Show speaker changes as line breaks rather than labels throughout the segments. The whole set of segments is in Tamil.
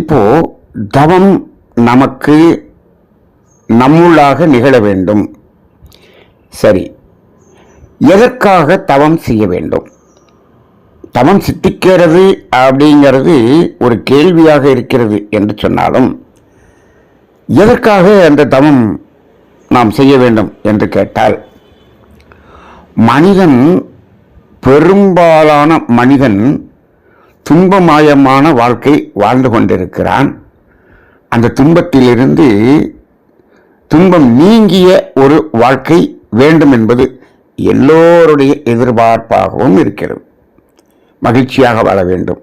இப்போ தவம் நமக்கு நம்முள்ளாக நிகழ வேண்டும். சரி. எதற்காக தவம் செய்ய வேண்டும்? தவம் சித்திக்கிறது அப்படிங்கிறது ஒரு கேள்வியாக இருக்கிறது என்று சொன்னாலும் எதற்காக அந்த தவம் நாம் செய்ய வேண்டும் என்று கேட்டால் மனிதன் பெரும்பாலான மனிதன் துன்பமாயமான வாழ்க்கை வாழ்ந்து கொண்டிருக்கிறான். அந்த துன்பத்திலிருந்து துன்பம் நீங்கிய ஒரு வாழ்க்கை வேண்டும் என்பது எல்லோருடைய எதிர்பார்ப்பாகவும் இருக்கிறது. மகிழ்ச்சியாக வாழ வேண்டும்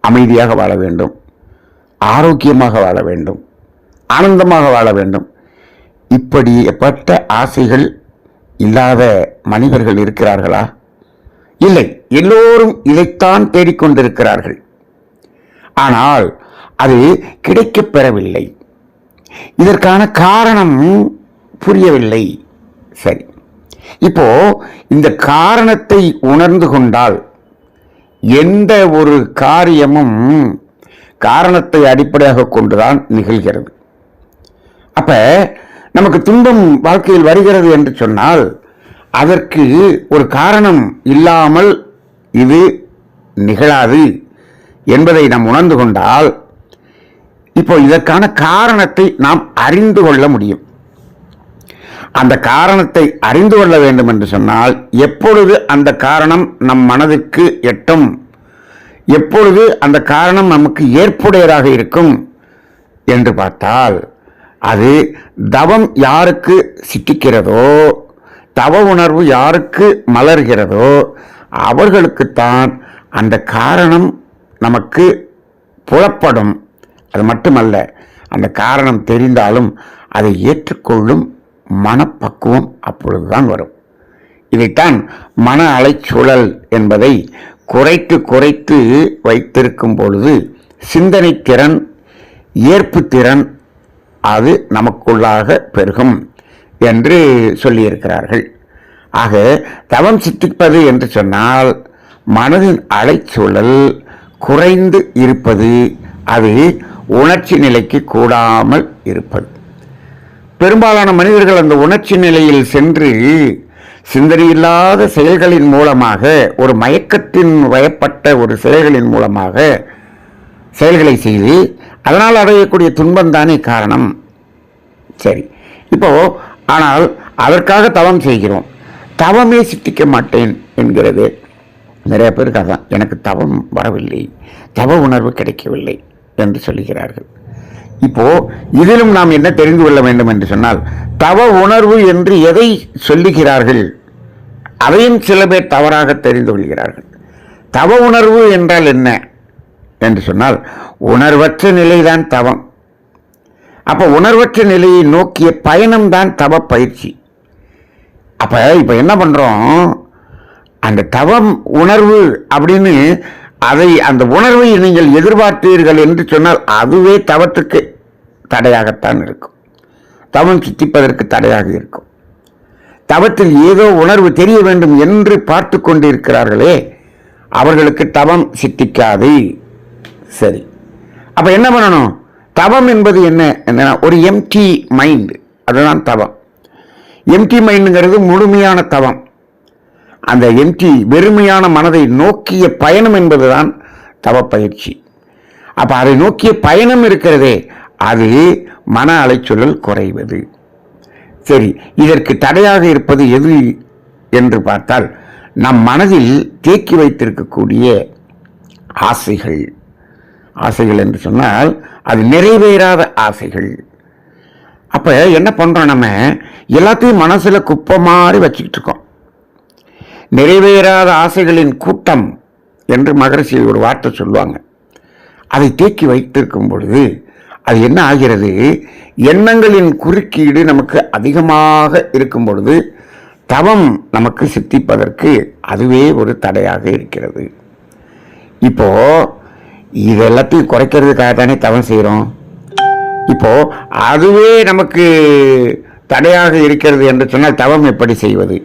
அமைதியாக வாழ வேண்டும் ஆரோக்கியமாக வாழ வேண்டும் ஆனந்தமாக வாழ வேண்டும். இப்படிப்பட்ட ஆசைகள் இல்லாத மனிதர்கள் இருக்கிறார்களா? இல்லை எல்லோரும் இதைத்தான் தேடிக்கொண்டிருக்கிறார்கள். ஆனால் அது கிடைக்கப் பெறவில்லை. இதற்கான காரணம் புரியவில்லை. சரி இப்போ இந்த காரணத்தை உணர்ந்து கொண்டால் எந்த ஒரு காரியமும் காரணத்தை அடிப்படையாக கொண்டுதான் நிகழ்கிறது. அப்ப நமக்கு துன்பம் வாழ்க்கையில் வருகிறது என்று சொன்னால் அதற்கு ஒரு காரணம் இல்லாமல் இது நிகழாது என்பதை நாம் உணர்ந்து கொண்டால் இப்போ இதற்கான காரணத்தை நாம் அறிந்து கொள்ள முடியும். அந்த காரணத்தை அறிந்து கொள்ள வேண்டும் என்று சொன்னால் எப்பொழுது அந்த காரணம் நம் மனதுக்கு எட்டும் எப்பொழுது அந்த காரணம் நமக்கு ஏற்புடையதாக இருக்கும் என்று பார்த்தால் அது தவம் யாருக்கு சிக்கிக்கிறதோ தவ உணர்வு யாருக்கு மலர்கிறதோ அவர்களுக்குத்தான் அந்த காரணம் நமக்கு புலப்படும். அது மட்டுமல்ல அந்த காரணம் தெரிந்தாலும் அதை ஏற்றுக்கொள்ளும் மனப்பக்குவம் அப்பொழுதுதான் வரும். இதைத்தான் மன அலைச்சூழல் என்பதை குறைத்து குறைத்து வைத்திருக்கும் பொழுது சிந்தனை திறன் ஏற்பு திறன் அது நமக்குள்ளாக பெருகும். என்று சொல்லியிருக்கிறார்கள். ஆக தவம் சித்திப்பது என்று சொன்னால் மனதின் அலைச்சூழல் குறைந்து இருப்பது அது உணர்ச்சி நிலைக்கு கூடாமல் இருப்பது. பெரும்பாலான மனிதர்கள் அந்த உணர்ச்சி நிலையில் சென்று சிந்தனையில்லாத செயல்களின் மூலமாக ஒரு மயக்கத்தின் வயப்பட்ட ஒரு செயல்களின் மூலமாக செயல்களை செய்து அதனால் அடையக்கூடிய துன்பம் தானே காரணம்? சரி. இப்போது ஆனால் அதற்காக தவம் செய்கிறோம். தவமே சித்திக்க மாட்டேன் என்கிறது. நிறைய பேருக்கு அதான் எனக்கு தவம் வரவில்லை. தவ உணர்வு கிடைக்கவில்லை என்று சொல்லுகிறார்கள் இப்போ இதிலும் நாம் என்ன தெரிந்து கொள்ள வேண்டும் என்று சொன்னால் தவ உணர்வு என்று எதை சொல்லுகிறார்கள்? அதையும் சில பேர் தவறாக தெரிந்து கொள்கிறார்கள். தவ உணர்வு என்றால் என்ன? என்று சொன்னால் உணர்வற்ற நிலைதான் தவம். அப்போ உணர்வற்ற நிலையை நோக்கிய பயணம்தான் தவ பயிற்சி. அப்போ இப்போ என்ன பண்ணுறோம் அந்த தவம் உணர்வு அப்படின்னு அதை அந்த உணர்வை நீங்கள் எதிர்பார்த்தீர்கள் என்று சொன்னால் அதுவே தவத்துக்கு தடையாகத்தான் இருக்கும். தவம் சித்திப்பதற்கு தடையாக இருக்கும். தவத்தில் ஏதோ உணர்வு தெரிய வேண்டும் என்று பார்த்து கொண்டிருக்கிறார்களே அவர்களுக்கு தவம் சித்திக்காது. சரி. அப்போ என்ன பண்ணணும்? தவம் என்பது என்ன? என்னன்னா ஒரு எம்டி மைண்ட் அதுதான் தவம். எம்டி மைண்டுங்கிறது முழுமையான தவம். அந்த எம்டி வெறுமையான மனதை நோக்கிய பயணம் என்பதுதான் தவ பயிற்சி. அப்போ அதை நோக்கிய பயணம் இருக்கிறதே அது மன அலைச்சொல்லல் குறைவது. சரி இதற்கு தடையாக இருப்பது எது என்று பார்த்தால் நம் மனதில் தேக்கி வைத்திருக்கக்கூடிய ஆசைகள். ஆசைகள் என்று சொன்னால் அது நிறைவேறாத ஆசைகள். அப்போ என்ன பண்ணுறோம் நம்ம? எல்லாத்தையும் மனசில் குப்பை மாதிரி வச்சுக்கிட்டு இருக்கோம் நிறைவேறாத ஆசைகளின் கூட்டம் என்று மகரிஷி ஒரு வார்த்தை சொல்லுவாங்க. அதை தேக்கி வைத்திருக்கும் பொழுது அது என்ன ஆகிறது? எண்ணங்களின் குறுக்கீடு நமக்கு அதிகமாக இருக்கும் பொழுது தவம் நமக்கு சித்திப்பதற்கு அதுவே ஒரு தடையாக இருக்கிறது. இப்போது இது எல்லாத்தையும் குறைக்கிறதுக்காக தானே தவம் செய்கிறோம் இப்போ அதுவே நமக்கு தடையாக இருக்கிறது என்று சொன்னால் தவம் எப்படி செய்வது?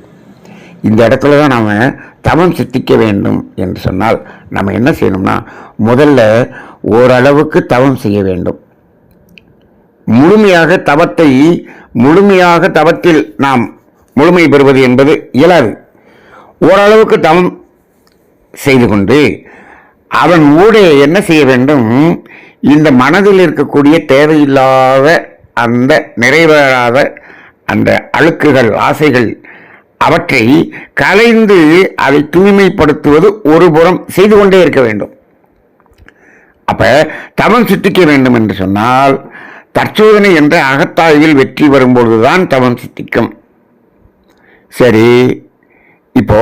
இந்த இடத்துல தான் நாம் தவம் சித்திக்க வேண்டும் என்று சொன்னால் நம்ம என்ன செய்யணும்னா முதல்ல ஓரளவுக்கு தவம் செய்ய வேண்டும். முழுமையாக தவத்தை முழுமையாக தவத்தில் நாம் முழுமை பெறுவது என்பது இயலாது. ஓரளவுக்கு தவம் செய்து கொண்டு அவன் ஊடே என்ன செய்ய வேண்டும்? இந்த மனதில் இருக்கக்கூடிய தேவையில்லாத அந்த நிறைவேறாத அந்த அழுக்குகள் ஆசைகள் அவற்றை கலைந்து அதை தூய்மைப்படுத்துவது ஒரு புறம் செய்து கொண்டே இருக்க வேண்டும். அப்ப தவம் சித்திக்க வேண்டும் என்று சொன்னால் தற்சோதனை என்ற அகத்தாய்வில் வெற்றி வரும்பொழுதுதான் தவம் சித்திக்கும். சரி இப்போ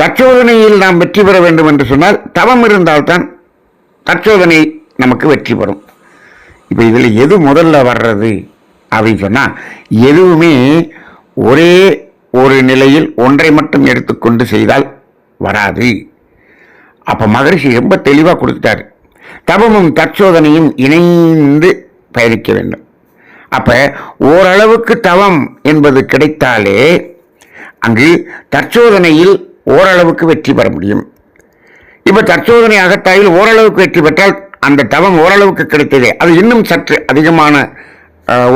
தற்சோதனையில் நாம் வெற்றி பெற வேண்டும் என்று சொன்னால் தவம் இருந்தால்தான் தற்சோதனை நமக்கு வெற்றி பெறும். இப்போ இதில் எது முதல்ல வர்றது அப்படின்னு சொன்னால் எதுவுமே ஒரே ஒரு நிலையில் ஒன்றை மட்டும் எடுத்துக்கொண்டு செய்தால் வராது. அப்போ மகரிஷி ரொம்ப தெளிவாக கொடுத்துட்டாரு. தவமும் தற்சோதனையும் இணைந்து பயணிக்க வேண்டும். அப்போ ஓரளவுக்கு தவம் என்பது கிடைத்தாலே அங்கு தற்சோதனையில் ஓரளவுக்கு வெற்றி பெற முடியும். இப்போ தற்சோதனை அகத்தாயில் ஓரளவுக்கு வெற்றி பெற்றால் அந்த தவம் ஓரளவுக்கு கிடைத்ததே. அது இன்னும் சற்று அதிகமான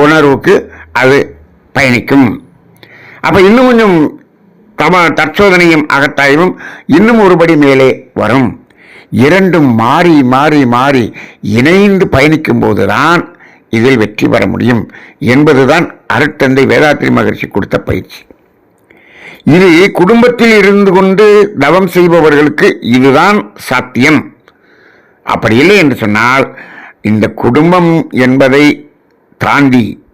உணர்வுக்கு அது பயணிக்கும். அப்போ இன்னும் கொஞ்சம் தம தற்சோதனையும் அகத்தாய்வும் இன்னும் ஒருபடி மேலே வரும். இரண்டும் மாறி மாறி மாறி இணைந்து பயணிக்கும் போதுதான் இதில் வெற்றி பெற முடியும் என்பதுதான் அருட்தந்தை வேதாத்திரி மகிழ்ச்சி கொடுத்த பயிற்சி. இது குடும்பத்தில் இருந்து கொண்டு தவம் செய்பவர்களுக்கு இதுதான் சாத்தியம். அப்படி இல்லை என்று சொன்னால் இந்த குடும்பம் என்பதை தாண்டி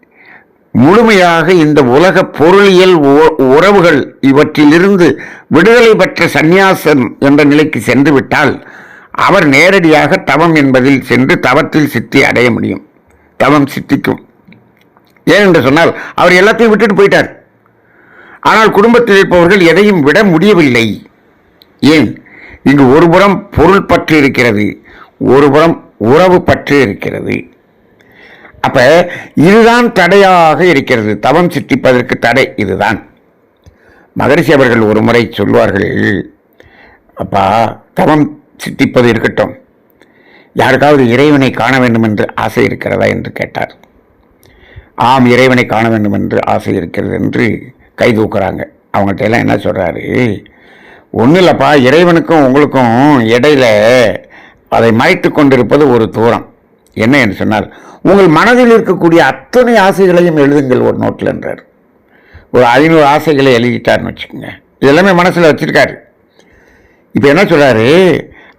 முழுமையாக இந்த உலக பொருளியல் உ- உறவுகள் இவற்றிலிருந்து விடுதலை பெற்ற சந்நியாசம் என்ற நிலைக்கு சென்று விட்டால் அவர் நேரடியாக தவம் என்பதில் சென்று தவத்தில் சித்தி அடைய முடியும். தவம் சித்திக்கும். ஏனென்று சொன்னால் அவர் எல்லாத்தையும் விட்டுட்டு போயிட்டார். ஆனால் குடும்பத்தில் இருப்பவர்கள் எதையும் விட முடியவில்லை. ஏன்? இங்கு ஒருபுறம் பொருள் பற்று இருக்கிறது ஒருபுறம் உறவு பற்று இருக்கிறது அப்ப இதுதான் தடையாக இருக்கிறது. தவம் சித்திப்பதற்கு தடை இதுதான். மகரிஷி அவர்கள் ஒரு முறை சொல்வார்கள் அப்பா தவம் சித்திப்பது இருக்கட்டும். யாருக்காவது இறைவனை காண வேண்டும் என்று ஆசை இருக்கிறதா? என்று கேட்டார். ஆம் இறைவனை காண வேண்டும் என்று ஆசை இருக்கிறது என்று கை தூக்குறாங்க. அவங்கள்ட்ட எல்லாம் என்ன சொல்கிறாரு ஒன்றும் இல்லைப்பா இறைவனுக்கும் உங்களுக்கும் இடையில அதை மறைத்து கொண்டிருப்பது ஒரு தூரம். என்ன என்று சொன்னால் உங்கள் மனதில் இருக்கக்கூடிய அத்தனை ஆசைகளையும் எழுதுங்கள் ஒரு நோட்டில் என்றார். ஒரு ஐநூறு ஆசைகளை எழுதிட்டாருன்னு வச்சுக்கோங்க. இதெல்லாமே மனசில் வச்சுருக்காரு. இப்போ என்ன சொல்கிறாரு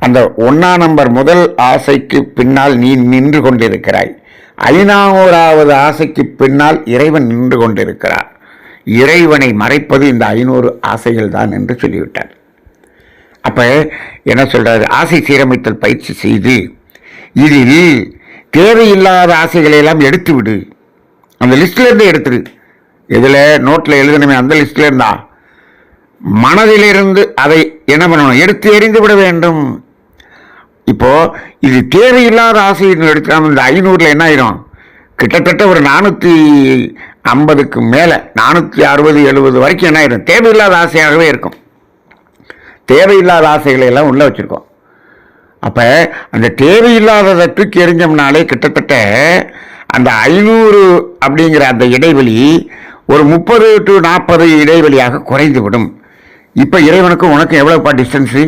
அந்த ஒன்றாம் நம்பர் முதல் ஆசைக்கு பின்னால் நீ நின்று கொண்டிருக்கிறாய். ஐநாவராவது ஆசைக்கு பின்னால் இறைவன் நின்று கொண்டிருக்கிறார். இறைவனை மறைப்பது இந்த ஐநூறு ஆசைகள் தான் என்று சொல்லிவிட்டார். அப்போ என்ன சொல்கிறார் ஆசை சீரமைத்தல் பயிற்சி செய்து இதில் தேவையில்லாத ஆசைகளை எல்லாம் எடுத்து விடு. அந்த லிஸ்ட்லேருந்து எடுத்துரு. இதில் நோட்டில் எழுதணுமே அந்த லிஸ்ட்ல இருந்தா. மனதிலிருந்து அதை என்ன பண்ணணும்? எடுத்து எறிந்து விட வேண்டும். இப்போது இது தேவையில்லாத ஆசைன்னு எடுத்துக்காம இந்த ஐநூறுல என்ன ஆயிரும்? கிட்டத்தட்ட ஒரு நானூற்றி ஐம்பதுக்கு மேலே நானூற்றி அறுபது எழுபது வரைக்கும் என்ன ஆயிரும்? தேவையில்லாத ஆசையாகவே இருக்கும். தேவையில்லாத ஆசைகளை எல்லாம் உள்ளே வச்சுருக்கோம். அப்போ அந்த தேவையில்லாததை தூக்கி எறிஞ்சோம்னாலே கிட்டத்தட்ட அந்த ஐநூறு அப்படிங்கிற அந்த இடைவெளி ஒரு முப்பது டு நாற்பது இடைவெளியாக குறைந்து விடும் இப்போ இறைவனுக்கும் உனக்கும் எவ்வளோப்பா டிஸ்டன்ஸு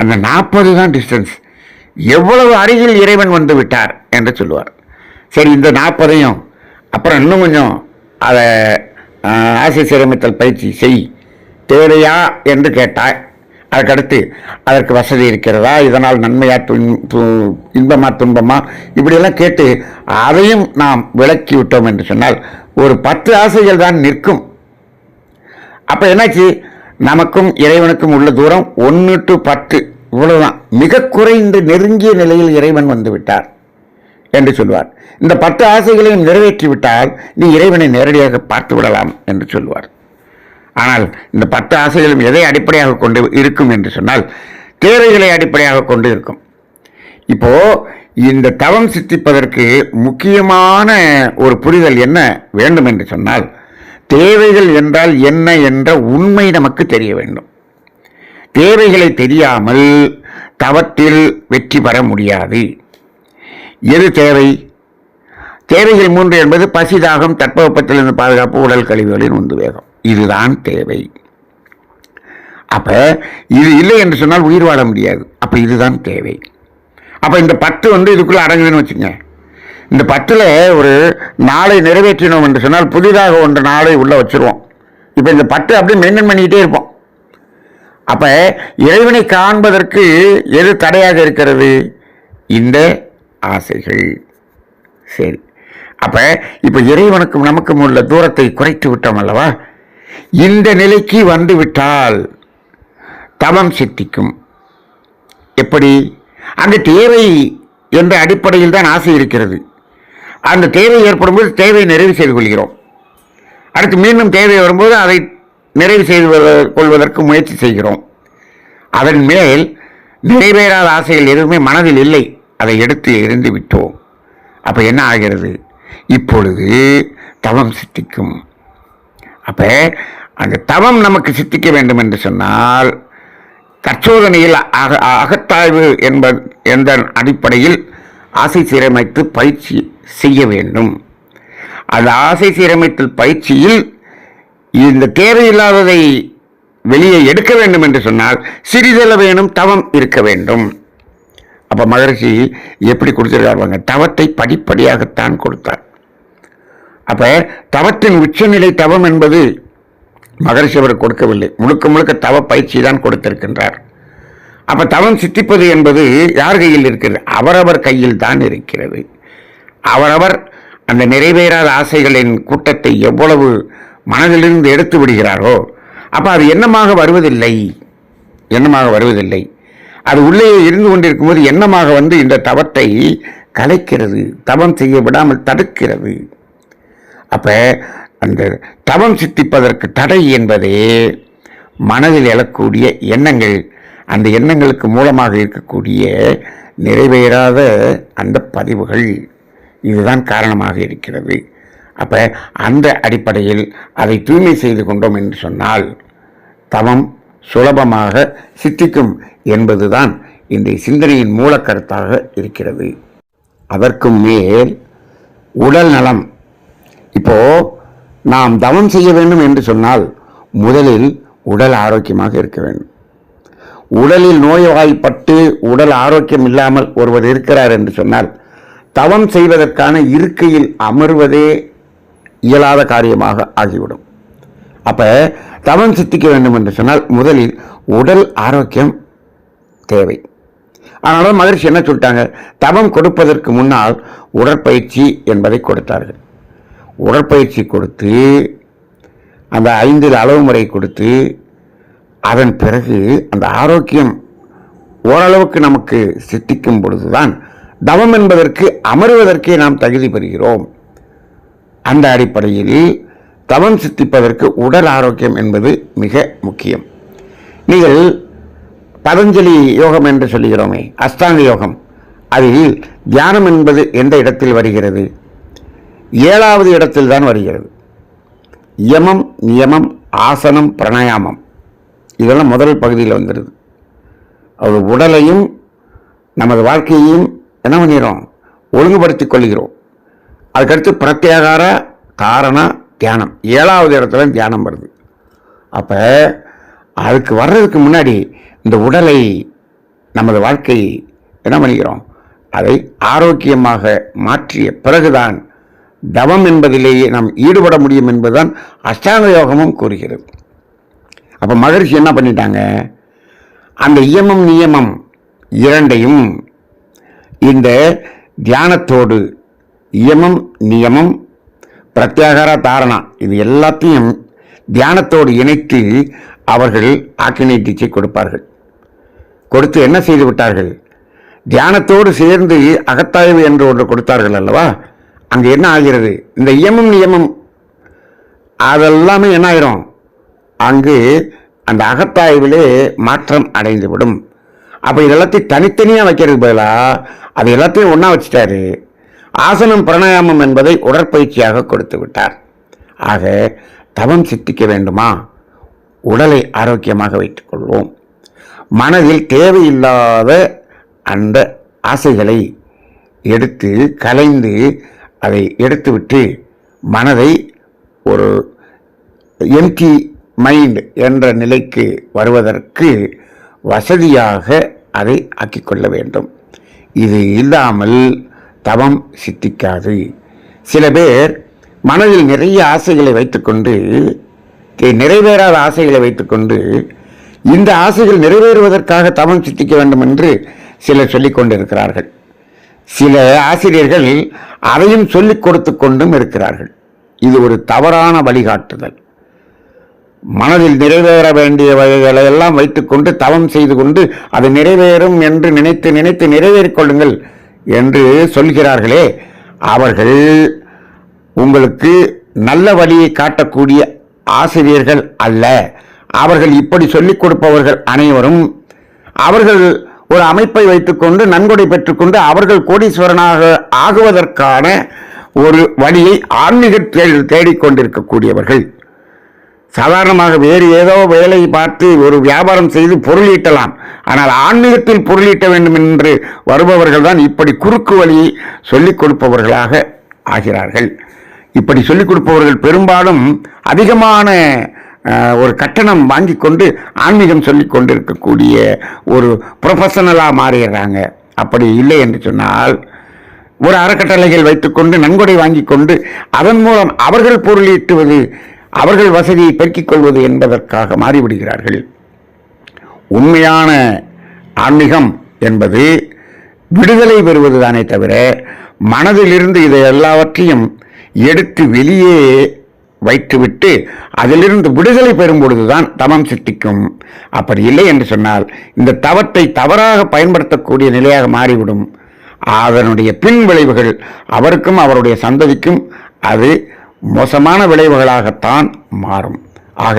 அந்த நாற்பது தான் டிஸ்டன்ஸ் எவ்வளவு அருகில் இறைவன் வந்து விட்டார் என்று சொல்லுவார். சரி இந்த நாற்பதையும் அப்புறம் இன்னும் கொஞ்சம் அதை ஆசை சீரமைத்தல் பயிற்சி செய் தேவையா என்று கேட்டாய். அதற்கடுத்து அதற்கு வசதி இருக்கிறதா? இதனால் நன்மையா துன் இன்பமா துன்பமா? இப்படியெல்லாம் கேட்டு அதையும் நாம் விளக்கி விட்டோம் என்று சொன்னால் ஒரு பத்து ஆசைகள் தான் நிற்கும். அப்போ என்னாச்சு? நமக்கும் இறைவனுக்கும் உள்ள தூரம் ஒன்று டு பத்து. இவ்வளவுதான். மிக குறைந்து நெருங்கிய நிலையில் இறைவன் வந்து விட்டார். என்று சொல்வார். இந்த பத்து ஆசைகளையும் நிறைவேற்றிவிட்டால் நீ இறைவனை நேரடியாக பார்த்து விடலாம் என்று சொல்வார். ஆனால் இந்த பத்து ஆசைகளும் எதை அடிப்படையாக கொண்டு இருக்கும் என்று சொன்னால் தேவைகளை அடிப்படையாக கொண்டு இருக்கும். இப்போ இந்த தவம் சித்திப்பதற்கு முக்கியமான ஒரு புரிதல் என்ன வேண்டும் என்று சொன்னால் தேவைகள் என்றால் என்ன என்ற உண்மை நமக்கு தெரிய வேண்டும். தேவைகளை தெரியாமல் தவத்தில் வெற்றி பெற முடியாது. எது தேவை? தேவைகள் மூன்று என்பது பசி தாகம் தட்பவெப்பத்திலிருந்து பாதுகாப்பு உடல் கழிவுகளின் உந்து வேகம். இதுதான் தேவை. அப்போ இது இல்லை என்று சொன்னால் உயிர் வாழ முடியாது. அப்போ இதுதான் தேவை. அப்போ இந்த பத்து வந்து இதுக்குள்ளே அடங்குதுன்னு வச்சுங்க. இந்த பத்தில் ஒரு நாளை நிறைவேற்றினோம் என்று சொன்னால் புதிதாக ஒன்று நாளை உள்ளே வச்சிருவோம். இப்போ இந்த பத்து அப்படியே மெயின்டைன் பண்ணிக்கிட்டே இருப்போம். அப்போ இறைவனை காண்பதற்கு எது தடையாக இருக்கிறது? இந்த ஆசைகள். சரி. அப்போ இப்போ இறைவனுக்கும் நமக்கும் உள்ள தூரத்தை குறைத்து விட்டோம் அல்லவா? இந்த நிலைக்கு வந்துவிட்டால் தவம் சித்திக்கும். எப்படி? அங்கு தேவை என்ற அடிப்படையில் தான் ஆசை இருக்கிறது. அந்த தேவை ஏற்படும்போது தேவையை நிறைவு செய்து கொள்கிறோம். அடுத்து மீண்டும் தேவை வரும்போது அதை நிறைவு செய்து கொள்வதற்கு முயற்சி செய்கிறோம். அதன் மேல் நிறைவேறாத ஆசைகள் எதுவுமே மனதில் இல்லை. அதை எடுத்து எரிந்து விட்டோம். அப்போ என்ன ஆகிறது? இப்பொழுது தவம் சித்திக்கும். அப்போ அந்த தவம் நமக்கு சித்திக்க வேண்டும் என்று சொன்னால் தற்சோதனையில் அக அகத்தாய்வு என்ப என்ற அடிப்படையில் ஆசை சீரமைத்து பயிற்சி செய்ய வேண்டும். அந்த ஆசை சீரமைத்தல் பயிற்சியில் இந்த தேவையில்லாததை வெளியே எடுக்க வேண்டும் என்று சொன்னால் சிறிதளவேனும் தவம் இருக்க வேண்டும். அப்போ மகரிஷி எப்படி கொடுத்துருக்காருவாங்க தவத்தை படிப்படியாகத்தான் கொடுத்தார். அப்போ தவத்தின் உச்சநிலை தவம் என்பது மகரிஷி அவர் கொடுக்கவில்லை. முழுக்க முழுக்க தவ பயிற்சி தான் கொடுத்திருக்கின்றார். அப்போ தவம் சித்திப்பது என்பது யார் கையில் இருக்கிறது? அவரவர் கையில் தான் இருக்கிறது. அவரவர் அந்த நிறைவேறாத ஆசைகளின் கூட்டத்தை எவ்வளவு மனதிலிருந்து எடுத்து விடுகிறாரோ அப்போ அது என்னமாக வருவதில்லை. என்னமாக வருவதில்லை. அது உள்ளே இருந்து கொண்டிருக்கும்போது எண்ணமாக வந்து இந்த தவத்தை கலைக்கிறது தவம் செய்ய விடாமல் தடுக்கிறது. அப்ப அந்த தவம் சித்திப்பதற்கு தடை என்பதே மனதில் எழக்கூடிய எண்ணங்கள். அந்த எண்ணங்களுக்கு மூலமாக இருக்கக்கூடிய நிறைவேறாத அந்த பதிவுகள். இதுதான் காரணமாக இருக்கிறது. அப்ப அந்த அடிப்படையில் அதை தூய்மை செய்து கொண்டோம் என்று சொன்னால் தவம் சுலபமாக சித்திக்கும். என்பதுதான் இந்த சிந்தனையின் மூலக்கருத்தாக இருக்கிறது. அதற்கும் மேல் உடல் நலம். இப்போ நாம் தவம் செய்ய வேண்டும் என்று சொன்னால் முதலில் உடல் ஆரோக்கியமாக இருக்க வேண்டும். உடலில் நோய்வாய்ப்பட்டு உடல் ஆரோக்கியம் இல்லாமல் ஒருவர் இருக்கிறார் என்று சொன்னால் தவம் செய்வதற்கான இருக்கையில் அமர்வதே இயலாத காரியமாக ஆகிவிடும். அப்போ தவம் சித்திக்க வேண்டும் என்று சொன்னால் முதலில் உடல் ஆரோக்கியம் தேவை. அதனால மகிழ்ச்சி என்ன சொல்லிட்டாங்க? தவம் கொடுப்பதற்கு முன்னால் உடற்பயிற்சி என்பதை கொடுத்தார்கள். உடற்பயிற்சி கொடுத்து அந்த ஐந்தில் அளவு முறை கொடுத்து அதன் பிறகு அந்த ஆரோக்கியம் ஓரளவுக்கு நமக்கு சித்திக்கும் பொழுதுதான் தவம் என்பதற்கு அமருவதற்கே நாம் தகுதி பெறுகிறோம். அந்த அடிப்படையில் தவம் சித்திப்பதற்கு உடல் ஆரோக்கியம் என்பது மிக முக்கியம். நீங்கள் பதஞ்சலி யோகம் என்று சொல்லுகிறோமே அஷ்டாங்க யோகம். அதில் தியானம் என்பது எந்த இடத்தில் வருகிறது? ஏழாவது இடத்தில் தான் வருகிறது. யமம் நியமம் ஆசனம் பிரணாயாமம். இதெல்லாம் முதல் பகுதியில் வந்துடுது அது உடலையும் நமது வாழ்க்கையையும் என்ன பண்ணிடுறோம் ஒழுங்குபடுத்திக் கொள்கிறோம். அதுக்கடுத்து பிரத்யாகார காரண தியானம். ஏழாவது இடத்துல தியானம் வருது. அப்போ அதுக்கு வர்றதுக்கு முன்னாடி இந்த உடலை நமது வாழ்க்கை என்ன பண்ணிக்கிறோம் அதை ஆரோக்கியமாக மாற்றிய பிறகுதான் தவம் என்பதிலேயே நாம் ஈடுபட முடியும் என்பதுதான் அஷ்டாங்க யோகமும் கூறுகிறது. அப்போ மகரிஷி என்ன பண்ணிட்டாங்க? அந்த இயமம் நியமம் இரண்டையும் இந்த தியானத்தோடு இயமம் நியமம் பிரத்யாகார தாரணா இது எல்லாத்தையும் தியானத்தோடு இணைத்து அவர்கள் ஆக்கினை டீச்சை கொடுப்பார்கள். கொடுத்து என்ன செய்து விட்டார்கள்? தியானத்தோடு சேர்ந்து அகத்தாய்வு என்று ஒன்று கொடுத்தார்கள் அல்லவா? அங்கே என்ன ஆகிறது? இந்த இயமும் நியமம். அதெல்லாமே என்ன ஆயிரும்? அங்கு அந்த அகத்தாய்விலே மாற்றம் அடைந்துவிடும். அப்போ இதெல்லாத்தையும் தனித்தனியாக வைக்கிறது பதிலாக அது எல்லாத்தையும் ஒன்றா வச்சுட்டாரு. ஆசனம் பிராணாயாமம் என்பதை உடற்பயிற்சியாக கொடுத்து விட்டார். ஆக தவம் சித்திக்க வேண்டுமா? உடலை ஆரோக்கியமாக வைத்துக்கொள்வோம் மனதில் தேவையில்லாத அந்த ஆசைகளை எடுத்து கலைந்து அதை எடுத்துவிட்டு மனதை ஒரு எம்டி மைண்ட் என்ற நிலைக்கு வருவதற்கு வசதியாக அதை ஆக்கிக்கொள்ள வேண்டும். இது இல்லாமல் தவம் சித்திக்காது. சில பேர் மனதில் நிறைய ஆசைகளை வைத்துக்கொண்டு நிறைவேறாத ஆசைகளை வைத்துக்கொண்டு இந்த ஆசைகள் நிறைவேறுவதற்காக தவம் சித்திக்க வேண்டும் என்று சிலர் சொல்லிக் கொண்டிருக்கிறார்கள். சில ஆசிரியர்கள் அதையும் சொல்லிக் கொடுத்து கொண்டும் இருக்கிறார்கள். இது ஒரு தவறான வழிகாட்டுதல். மனதில் நிறைவேற வேண்டிய வகைகளை எல்லாம் வைத்துக்கொண்டு தவம் செய்து கொண்டு அது நிறைவேறும் என்று நினைத்து நினைத்து நிறைவேறிக் கொள்ளுங்கள் என்று சொல்கிறார்களே அவர்கள் உங்களுக்கு நல்ல வழியை காட்டக்கூடிய ஆசிரியர்கள் அல்ல. அவர்கள் இப்படி சொல்லிக் கொடுப்பவர்கள் அனைவரும் அவர்கள் ஒரு அமைப்பை வைத்துக்கொண்டு நன்கொடை பெற்றுக்கொண்டு அவர்கள் கோடீஸ்வரனாக ஆகுவதற்கான ஒரு வழியை ஆன்மீக தேடிக்கொண்டிருக்கக்கூடியவர்கள் சாதாரணமாக வேறு ஏதோ வேலை பார்த்து ஒரு வியாபாரம் செய்து பொருளீட்டலாம் ஆனால் ஆன்மீகத்தில் பொருளீட்ட வேண்டும் என்று வருபவர்கள் தான் இப்படி குறுக்கு வழியை சொல்லிக் கொடுப்பவர்களாக ஆகிறார்கள். இப்படி சொல்லிக் கொடுப்பவர்கள் பெரும்பாலும் அதிகமான ஒரு கட்டணம் வாங்கி கொண்டு ஆன்மீகம் சொல்லி கொண்டிருக்கக்கூடிய ஒரு ப்ரொஃபஷனலாக மாறிடுறாங்க. அப்படி இல்லை என்று சொன்னால் ஒரு அறக்கட்டளைகள் வைத்துக்கொண்டு நன்கொடை வாங்கி கொண்டு அதன் மூலம் அவர்கள் பொருள் ஈட்டுவது அவர்கள் வசதியை பெருக்கிக் கொள்வது என்பதற்காக மாறிவிடுகிறார்கள். உண்மையான ஆன்மீகம் என்பது விடுதலை பெறுவதுதானே தவிர மனதிலிருந்து இதை எல்லாவற்றையும் எடுத்து வெளியே வைத்துவிட்டு அதிலிருந்து விடுதலை பெறும் பொழுதுதான் தவம் சித்திக்கும். அப்படி இல்லை என்று சொன்னால் இந்த தவத்தை தவறாக பயன்படுத்தக்கூடிய நிலையாக மாறிவிடும். அதனுடைய பின் விளைவுகள் அவருக்கும் அவருடைய சந்ததிக்கும் அது மோசமான விளைவுகளாகத்தான் மாறும். ஆக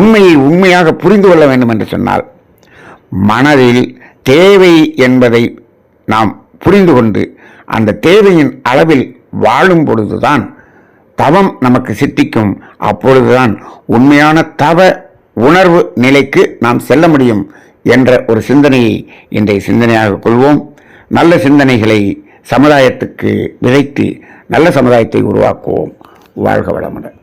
உண்மையை உண்மையாக புரிந்து கொள்ள வேண்டும் என்று சொன்னால் மனதில் தேவை என்பதை நாம் புரிந்து கொண்டு அந்த தேவையின் அளவில் வாழும் பொழுதுதான் தவம் நமக்கு சித்திக்கும். அப்பொழுதுதான் உண்மையான தவ உணர்வு நிலைக்கு நாம் செல்ல முடியும் என்ற ஒரு சிந்தனையை இன்றைய சிந்தனையாக கொள்வோம். நல்ல சிந்தனைகளை சமுதாயத்துக்கு விதைத்து நல்ல சமுதாயத்தை உருவாக்குவோம். வாழ்க வளமுடன்.